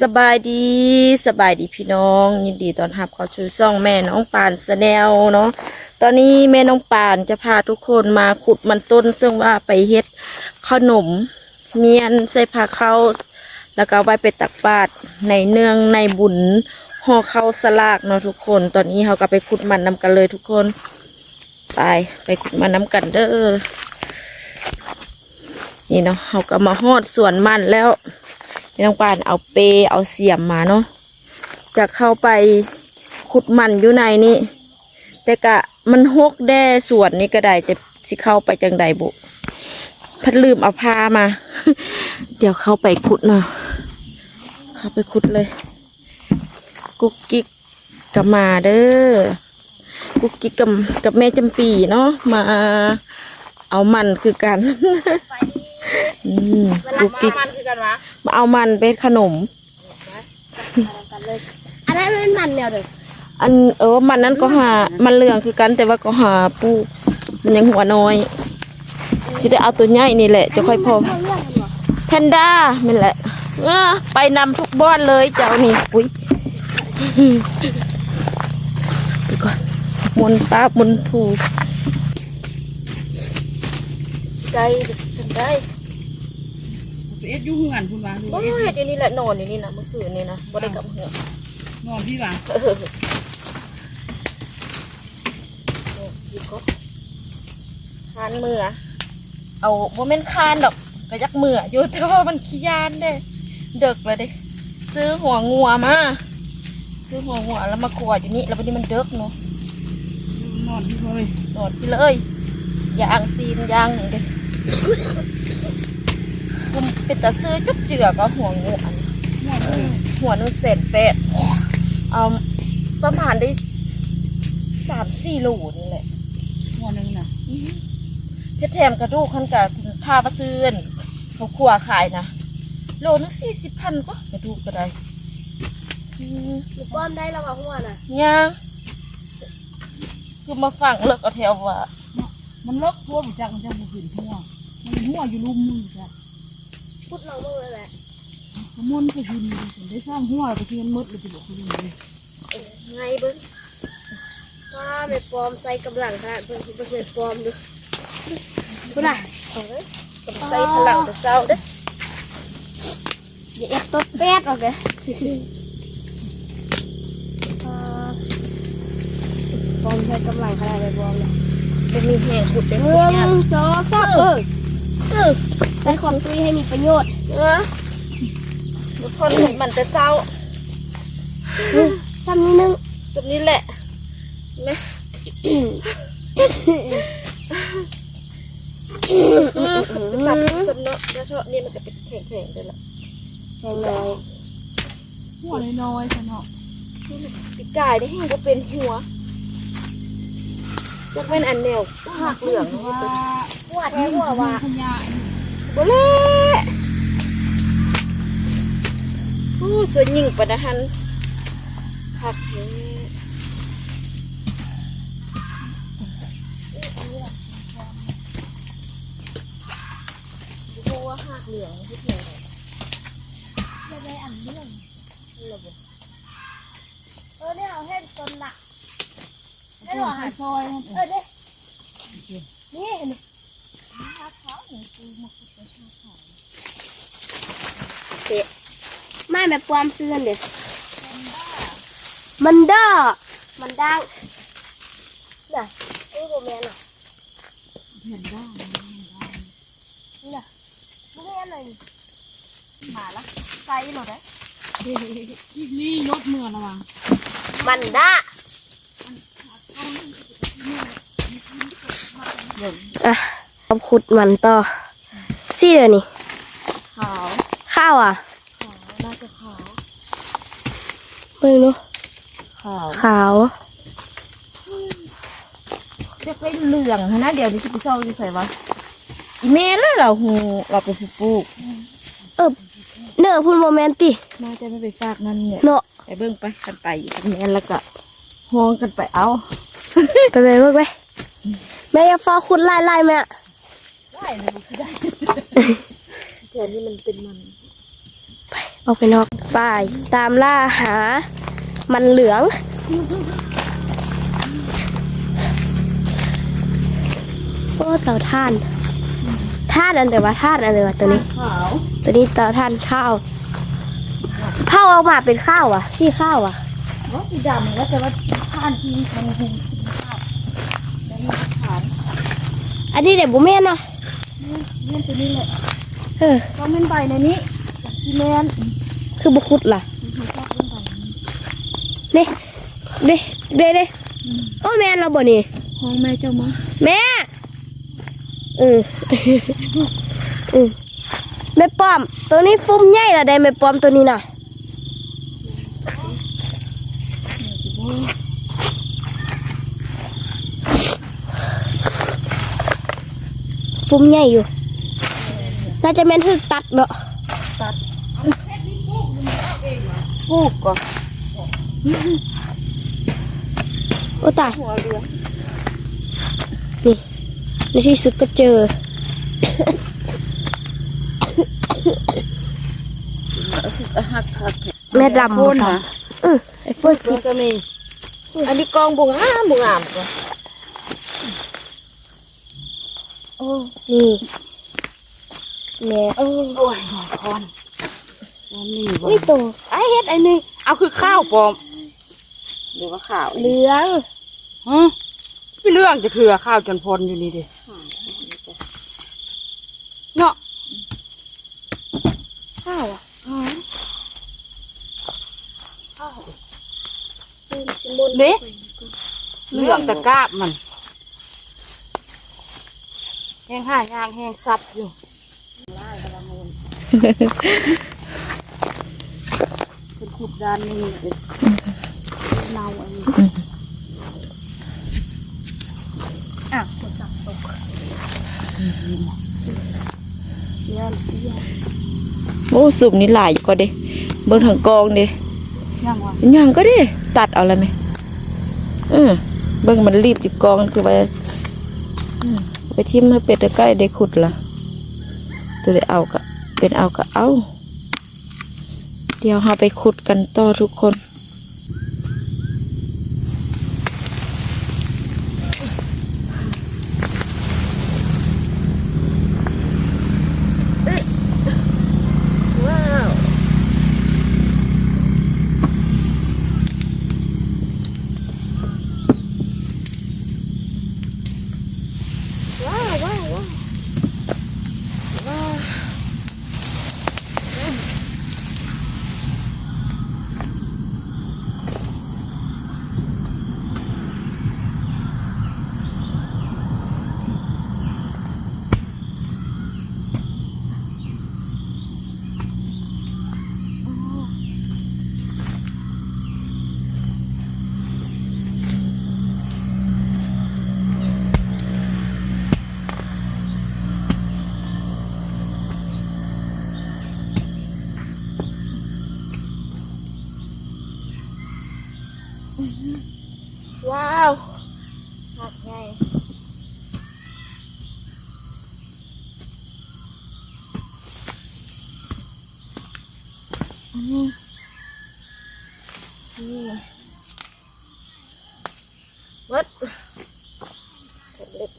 สบายดีสบายดีพี่น้อง ยินดีตอนรับเข้าสู่ช่องแม่น้องปานสแนลเนาะตอนนี้แม่น้องปานจะพาทุกคนมาขุดมันต้น ซึ่งว่าไปเฮ็ดขนมเมียนใส่ผ้าเข้าวแล้วก็ไว้ไปตักบาตรในเนื่องในบุญห่อข้าวสลากเนาะทุกคน ตอนนี้เราก็ไปขุดมันนำกันเลยทุกคนไปไปขุดมันนำกันเด้อนี่เนาะเราก็มาฮอดสวนมันแล้ว พี่น้องปานเอาเปเอาเสียมมาเนาะจะเข้าไปขุดมันอยู่ในนี่แต่กะมันหกแด้สวนนี่ก็ได้จะสิเข้าไปจังใดบุพัดลืมเอาผ้ามา เดี๋ยวเข้าไปขุดเนาะเข้าไปขุดเลย กุ๊กกิ๊กกับมาเด้อกุ๊กกิ๊กกับกับแม่จำปีเนาะมาเอามันคือกัน อืมกุ๊กกิ๊กมันคือกันวะมาเอามันเป็นขนม อันนั้นมันมันแนวเด้ออันเออมันนั้นก็หา มันเหลืองคือกันแต่ว่าก็หาปูมันยังหัวน้อยสิได้เอาตัวใหญ่นี่แหละ จะค่อยพอเรื่องมันวะแพนด้านั่นแหละเออไปนำทุกบ้านเลยเจ้านี่อุ้ยไปก่อนมนตาบนผูใจฉันได้ไป เอ็ดอยุ่งเงินคุณวางดูโอ้ยเดี๋ยวนี้แหละนอนอยู่นี่นะเมื่อคืนนี่นะบ่ได้กลับเหือนอนพี่วางเออเนี่ยดีก็คานมือเอาโมเมนคานดอกกระยักมืออยู่แต่ว่ามันขี้ยานเด้เด็กเลยเด้ซื้อหัวงัวมา ซื้อหัวงัวแล้วมาขวดอยู่นี่แล้ววันนี้มันเด็กเนาะนอนพี่เลยนอนที่เลยยางตีนยางอย่างเด้คุม เป็นตาซื้อจุ๊บเจือก็หัวงัวอันนอนเลยหัวหนึ่งเศษแปดเอาประมาณได้สามสี่โลนี่แหละนอนหนึ่งน่ะเพชรแถมกระดูกขันกับผ้าประซื้อนเขาขัวขายนะโลนึงสี่สิบพันก็กระดูกก็ได้อืมหรือป้อมได้ระวังหัวน่ะยังคือมาฟังเลิกเอาแถวว่ามันเลิกทั่วบุจักมันจะบุกขึ้นทั่วมันหัวอยู่ลุมมือจ้ะ พูดเราเมื่อแหละขมุนไปยืนถึงได้สร้างหัวไปที่มันมืดเลยจะบอกคุณเลยไงเบิ้งว่าไม่ปลอมใส่กำลังขนาดเพิ่นสิบ่เคยปลอมดูคุณน่ะเอาเลยต้องใส่พลังแต่เช้าเด้ออย่าเอ็ดตัวเป็ดหรอกแกปลอมใส่กำลังขนาดเลยปลอมเลยจะมีแหงขุดได้หขุดยากนึ่งสองสามเออเออ ใช้ความตุ้ยให้มีประโยชน์เออทุกคนเห็นมันแต่เช้าทำนิดนึงสุดนี้แหละไหมสับสับเนาะแล้วเถอะนี่มันจะเป็นแข็งๆเลยล่ะแพงน้อยหัวน้อยๆซะเนาะปีกายได้แห้งก็เป็นหัว จะเป็นอันแนวหักเหลืองว่าหัวแท้หัวว่าขยะบ่เละโอ้สวยยิ่งปะนะฮันหักแท้เพราะว่าหักเหลืองที่ไหนจะได้อันเรื่องเออเนี่ยเอาให้ต้นหนัก ให้หรอฮะซอยเออเด้นี่เห็นไหมเตะไม่แบบความเสื่อนเด็ดมันด้ามันดังน่ะนี่โบแมนอะเห็นด้นี่น่ะมึงเห็นอะไรนี่มาละไซส์เหรอเนี่ยนี่รถเมื่อระวังมันด้า อะเอาขุดมันต่อสี่เดือนนี่ขาวข้าวอะขาวน่าจะขาวมึงดูขาวขาวจะเป็นเหลืองนะเดี๋ยวนี้จะไปเศร้าจะใส่วะอีเมลเลยเหราหูเราไปปลูกเออเนื้อพูดโมเมนติน่าจะไม่ไปฝากนั่นเนี่ยเนาะไปเบิ่งไปกันไปกันแม่นแล้วก็ห้องกันไปเอา ไปไปเบิ่งไปแม่อย่าฟ้าขุดไล่ไล่แม่ได้เลยคือได้แต่นี่มันเป็นมัน ไปออกไปนอกป่ายตามล่าหา มันเหลือง โอ้เต่าท่านท่านอันเดียวว่าท่านอันเดียวว่าตัวนี้ขาวตัวนี้เต่าท่านข้าวเผาออกมาเป็นข้าวอะซี่ข้าวอะว่าสีดำแล้วแต่ว่าท่านที่มันคงข้าวแล้วนี่ขาว อันนี้เด็กบุเมนนะเนี่ยตัวนี้แหละเออก็เป็นใบในนี้จากซีเมนต์คือบุคุดล่ะมันชอบเป็นใบเด้เด้เด้เด้โอ้แม่นเราบ่นี่ของแม่เจ้ามาแม่เออเออแม่ป้อม ตัวนี้ฟุ้มใหญ่ละได้แม่ป้อมตัวนี้น่ะ ฟุ้มใหญ่อยู่ น่าจะแม่นถึกตัดเนาะปลูกก่อนโอ้ตาย หัวเรือนี่ในที่สุดก็เจอ หักหักแม่ดำโคนค่ะนะเออไอ้โฟนสิก็มีอันนี้กองบุงอ้ามบุงอามก่อน โอ้นี่แม่โอ้ยหัวคอนอันนี้บ่นี่ตัวไอ้เฮ็ดไอ้นี่เอาคือข้าวปลอมเดี๋ยวว่าข้าวเหลืองฮะพี่เรื่องจะคือข้าวจนพลอยู่นี่ดิเนาะข้าวอะเด็เรื่องตะกร้าบมัน แห้งห้ายางแห้งซับอยู่เป็นขุดดานนี่เป็นเนาอันนี้อะโทรศัพท์ตกเลี้ยนเสียโอ้สุบนี่หลายอยู่ก็เด้เบิ่งทางกองเด้ยังวะย่างก็เด้ตัดเอาแล้วไหมเออเบิ่งมันรีบอยู่กองคือว่าอืมเอา ไปทิ่มให้เป็ดใกล้ได้ขุดละตัวได้เอากะเป็นเอากะเอา เดี๋ยวเราไปขุดกันต่อทุกคน ว้าว ว้าวว้าวว้าวว้าวว้าวหักไงอันนี้นี่ วัดเสร็จเล็ก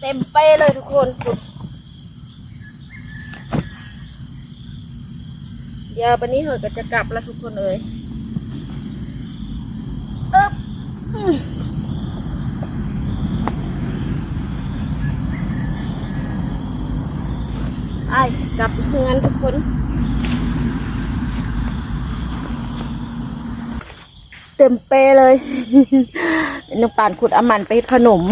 เต็มเป้เลยทุกคนขุดเดี๋ยววันนี้เหอะก็จะกลับแล้วทุกคนเอ้ยอึ๊บอืมไอ้กลับเฮือนทุกคน เต็มเปเลยน้องป่านขุดอามันไปขนม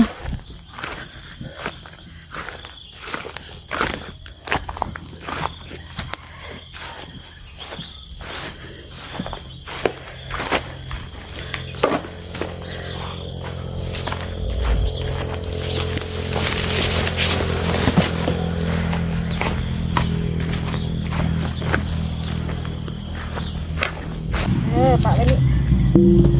เออปะไว้นี่ปะไว้ให้เนี่ ยส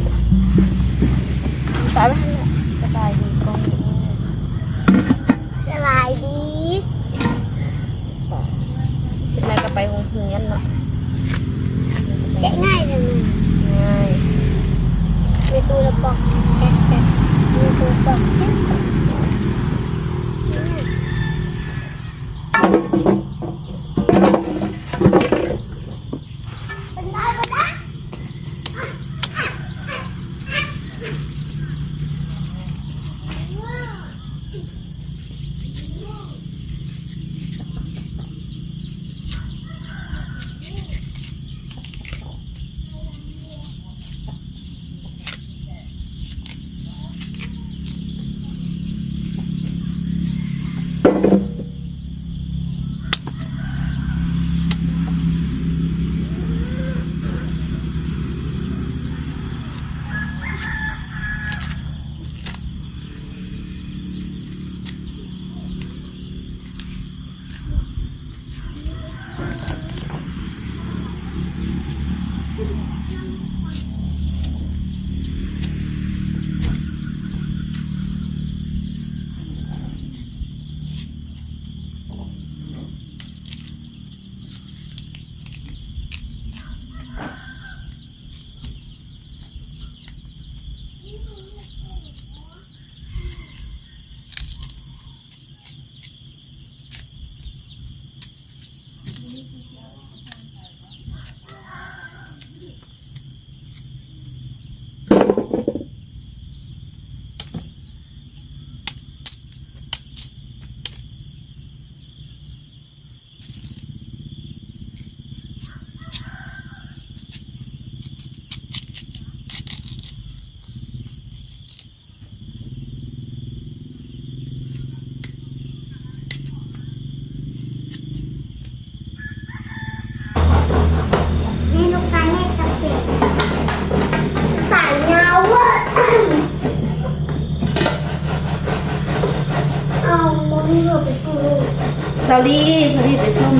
าลีสาลีไปส้ม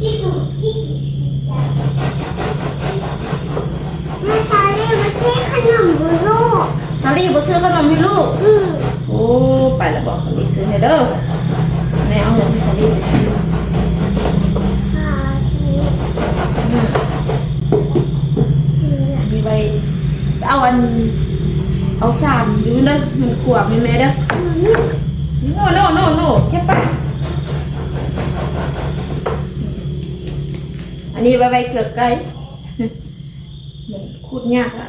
ที่ถูกที่แม่ซาเล่มาซื้อขนมบุลูกสาลีบ่ซื้อขนมให้ลูกอืมโอ้ไปแล้วบอกสาลีซื้อให้เด้อแม่เอาเงินสาลีไปซื้อค่ะนี่มีไว้เอาอัน เอาสามอยู่เลยมันขวบมีแม่เด้อโน่โน่โน่โน่แค่ไปอันนี้ไปไปเกือกไก่มันคูดยากอะ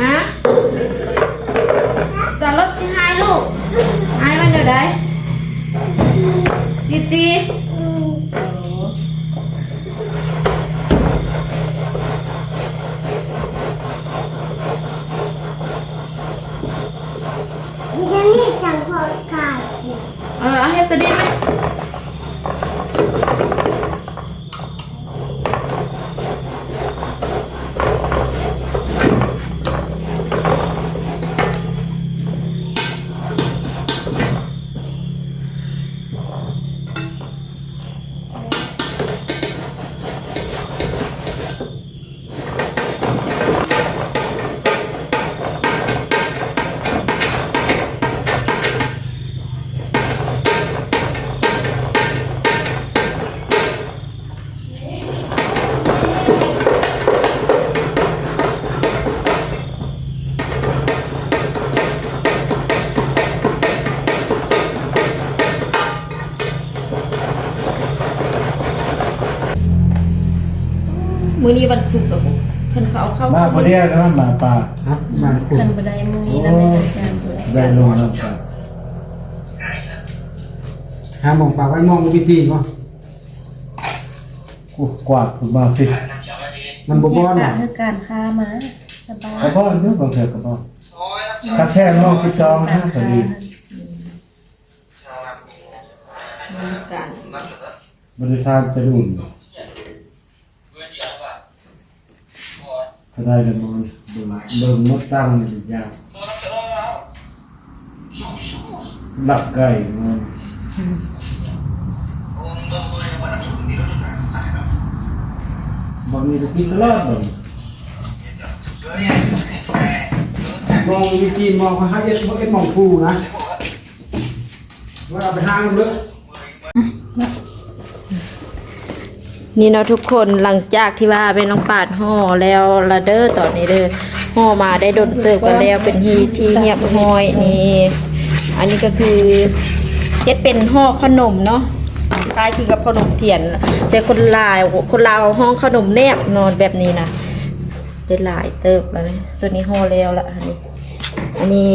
ฮะสารถสิหายลูกหายมันเดี๋ยวได้ ตี มือนี้วันศุกร์เหรอปุ๊คันเขาเอาเข้ามาพอดีแล้วมันมาป่าครับมาขุดกันบันไดมือโอ้นี้นะแม่อาจารย์ตัวได้ลงแล้วป่าหาหมองปากไว้มองวิธีเนาะกูกวาดถูกมาสิมันบ่บ่อนกาอะรคือการค้ามาสบายกระบ่อนเด้อบางเทื่อกระบ่อนถ้าแค่มองสิจองนะพอดีการบริษัทจะอุ่นก็ได้กัน มองเบิ่งเบิ่งมดตั้งนี่ยากหลักไก่มันบางทีก็กิน นี่เนาะทุกคนหลังจากที่ว่าเป็นน้องปาดห่อแล้วละเด้อตอนนี้เด้อห่อมาได้ดนเติบกันแล้วเป็นที่ที่เงียบห้อยนี่ อันนี้ก็คือเฮ็ดเป็นห่อขนมเนาะคล้ายคือกับขนมเทียน แต่คนลาวคนลาวห้องขนมแนบนอนแบบนี้นะได้หลายเติบแล้วนะตัวนี้ห่อแล้วละอันนี้อันนี้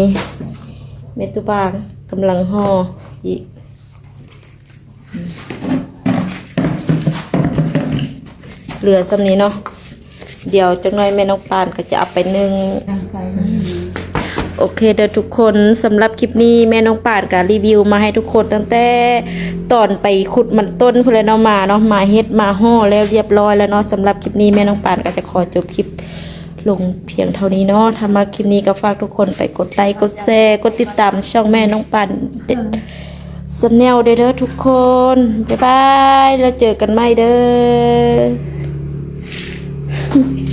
เมตุบางกำลังห่ออีก เหลือสำนี้เนาะเดี๋ยวจังน่อยแม่น้องปานก็จะเอาไปนึ่งโอเคเด้อทุกคนสำหรับคลิปนี้แม่น้องปานก็รีวิวมาให้ทุกคนตั้งแต่ตอนไปขุดมันต้นพุ่นแล้วเนาะมาเนาะมาเฮ็ดมาห่อแล้วเรียบร้อยแล้วเนาะสำหรับคลิปนี้แม่น้องปานก็จะขอจบคลิปลงเพียงเท่านี้เนาะถ้ามาคลิปนี้ก็ฝากทุกคนไปกดไลค์กดแชร์กดติดตามช่องแม่น้องปานเด็ดสแนลเด้อทุกคนบ๊ายบายแล้วเจอกันใหม่เด้อ Mm-hmm.